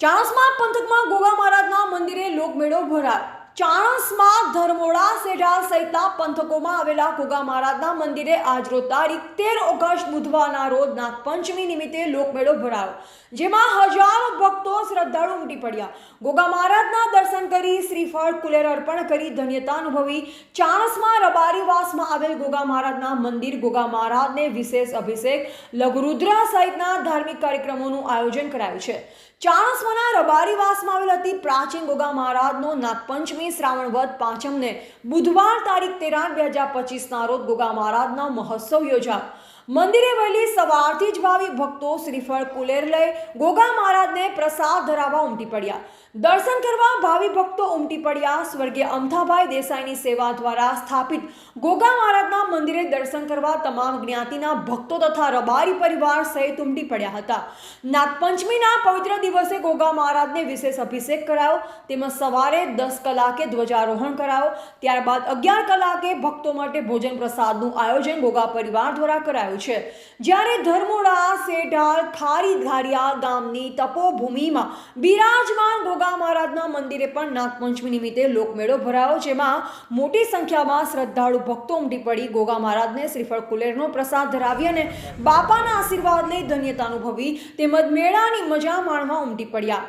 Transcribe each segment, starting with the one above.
ચાણસ્મા પંથકમાં ગોગા મહારાજના મંદિરે લોકમેળો ભરાયો. ચાણસમાં ધર્મોડા સેઢા સહિતના પંથકોમાં આવેલા ગોગા મહારાજના મંદિરે આજરોજ તારીખ તેર ઓગસ્ટ બુધવારના રોજ નાગપંચમી નિમિત્તે લોકમેળો ભરાયો. જેમાં હજારો ભક્તો શ્રદ્ધાળુ ઉમટી પડ્યા. ગોગા મહારાજના દર્શન કરી શ્રીફળ કુલેર અર્પણ કરી ધન્યતા અનુભવી. ચાણસમાં રબારીવાસમાં આવેલ ગોગા મહારાજના મંદિર ગોગા મહારાજને વિશેષ અભિષેક લઘુરુદ્ર સહિતના ધાર્મિક કાર્યક્રમોનું આયોજન કરાયું છે. ચાણસમાના રબારીવાસમાં આવેલ અતિ પ્રાચીન ગોગા મહારાજનો નાગપંચમી શ્રાવણ વધ પાંચમને બુધવાર તારીખ તેર બે હજાર પચીસના રોજ ગોગા મહારાજનો મહોત્સવ યોજાયો. મંદિરે વહેલી સવારથી જ ભાવિ ભક્તો શ્રીફળ કુલેર લઈ ગોગા મહારાજને પ્રસાદ ધરાવવા ઉમટી પડ્યા. દર્શન કરવા ભાવિ ભક્તો ઉમટી પડ્યા. સ્વર્ગીય અમથાભાઈ દેસાઈની સેવા દ્વારા સ્થાપિત ગોગા મહારાજના મંદિરે દર્શન કરવા તમામ જ્ઞાતિના ભક્તો તથા રબારી પરિવાર સહિત ઉમટી પડ્યા હતા. નાગપંચમીના પવિત્ર દિવસે ગોગા મહારાજને વિશેષ અભિષેક કરાયો. તેમજ સવારે દસ કલાકે ધ્વજારોહણ કરાયો. ત્યારબાદ અગિયાર કલાકે ભક્તો માટે ભોજન પ્રસાદનું આયોજન ગોગા પરિવાર દ્વારા કરાયું. છે. જ્યારે ધર્મોડા સેઢાળ ખારી ધારિયા ગામની તપોભૂમિમાં બિરાજમાન ગોગા મહારાજના મંદિરે પણ નાગપંચમી નિમિત્તે લોકમેળો ભરાયો, જેમાં મોટી સંખ્યામાં શ્રદ્ધાળુ ભક્તો ઉમટી પડી. ગોગા મહારાજને શ્રીફળ કુલેરનો પ્રસાદ ધરાવી અને બાપાના આશીર્વાદ લઈ ધન્યતા અનુભવી તેમજ મેળાની મજા માણવા ઉમટી પડ્યા.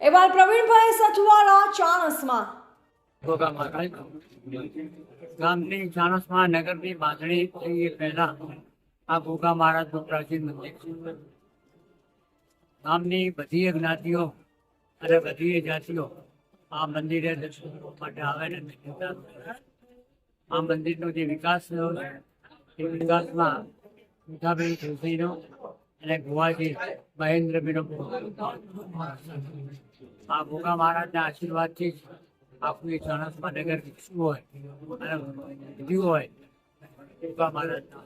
એવા પ્રવીણભાઈ સથવાળા, ચાણસમાં. ગોગા મહારાજ, ગામની ચાણસમાં, નગરની બાંધણી પહેલા આ ગોગા મહારાજનું પ્રાચીન મંદિર ગામની બધી જ્ઞાતિઓ અને બધી જાતિઓ આ મંદિરે દર્શન માટે આવે ને આ મંદિરનો જે વિકાસ થયો એ વિકાસમાં મીઠાબેન તુલસીનો અને ગોવાજી મહેન્દ્રબેનો આ ગોગા મહારાજના આશીર્વાદથી જ આખું ચાણસમા નગર વિકસ્યું હોય અને વધ્યું હોય. ગોગા મહારાજના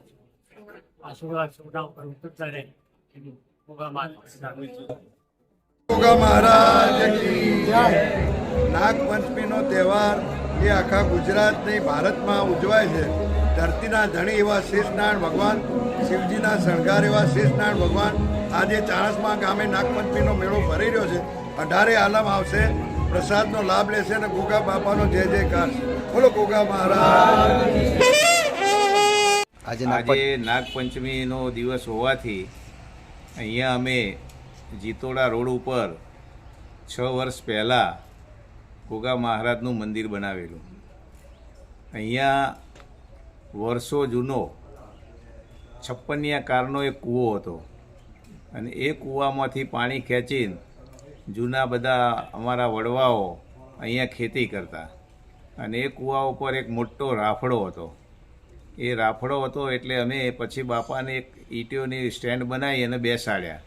નાગપંચમીનો તહેવાર એ આખા ગુજરાત નહીં ભારતમાં ઉજવાય છે. ધરતીના ધણી એવા શેષનારાયણ ભગવાન, શિવજીના શણગાર એવા શેષનારાયણ ભગવાન આજે ચાણસમા ગામે નાગપંચમીનો મેળો ભરી રહ્યો છે. અઢારે આલમ આવશે, પ્રસાદનો લાભ લેશે અને ગોગા બાપાનો જય જયકાર. બોલો ગોગા મહારાજ. આજે આજે નાગપંચમીનો દિવસ હોવાથી અહીંયા અમે જીતોડા રોડ ઉપર છ વર્ષ પહેલાં ગોગા મહારાજનું મંદિર બનાવેલું. અહીંયા વર્ષો જૂનો છપ્પનિયા કારનો એક કૂવો હતો અને એ કૂવામાંથી પાણી ખેંચીને જૂના બધા અમારા વડવાઓ અહીંયા ખેતી કરતા. અને એ કૂવા ઉપર એક મોટો રાફડો હતો. એ રાફડો હતો એટલે અમે પછી બાપાને એક ઈટીઓની સ્ટેન્ડ બનાવી અને બેસાડ્યા.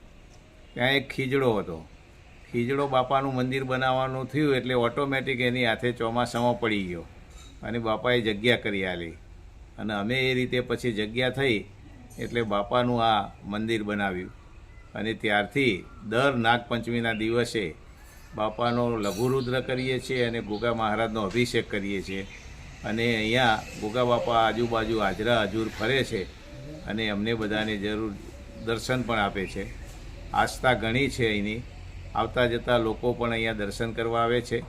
ત્યાં એક ખીજડો હતો. ખીજડો બાપાનું મંદિર બનાવવાનું થયું એટલે ઓટોમેટિક એની હાથે ચોમાસામાં પડી ગયો અને બાપાએ જગ્યા કરી આલી. અને અમે એ રીતે પછી જગ્યા થઈ એટલે બાપાનું આ મંદિર બનાવ્યું. અને ત્યારથી દર નાગપંચમીના દિવસે બાપાનો લઘુરુદ્ર કરીએ છીએ અને ગોગા મહારાજનો અભિષેક કરીએ છીએ. અને અહીંયા ગોગા બાપા આજુબાજુ હાજરા હજુર ફરે છે અને અમને બધાને જરૂર દર્શન પણ આપે છે. આસ્થા ઘણી છે અહીંની. આવતા જતા લોકો પણ અહીંયા દર્શન કરવા આવે છે.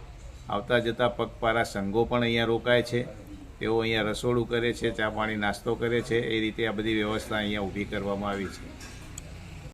આવતા જતા પગપારા સંઘો પણ અહીંયા રોકાય છે. તેઓ અહીંયા રસોડું કરે છે, ચા પાણી નાસ્તો કરે છે. એ રીતે આ બધી વ્યવસ્થા અહીંયા ઊભી કરવામાં આવી છે.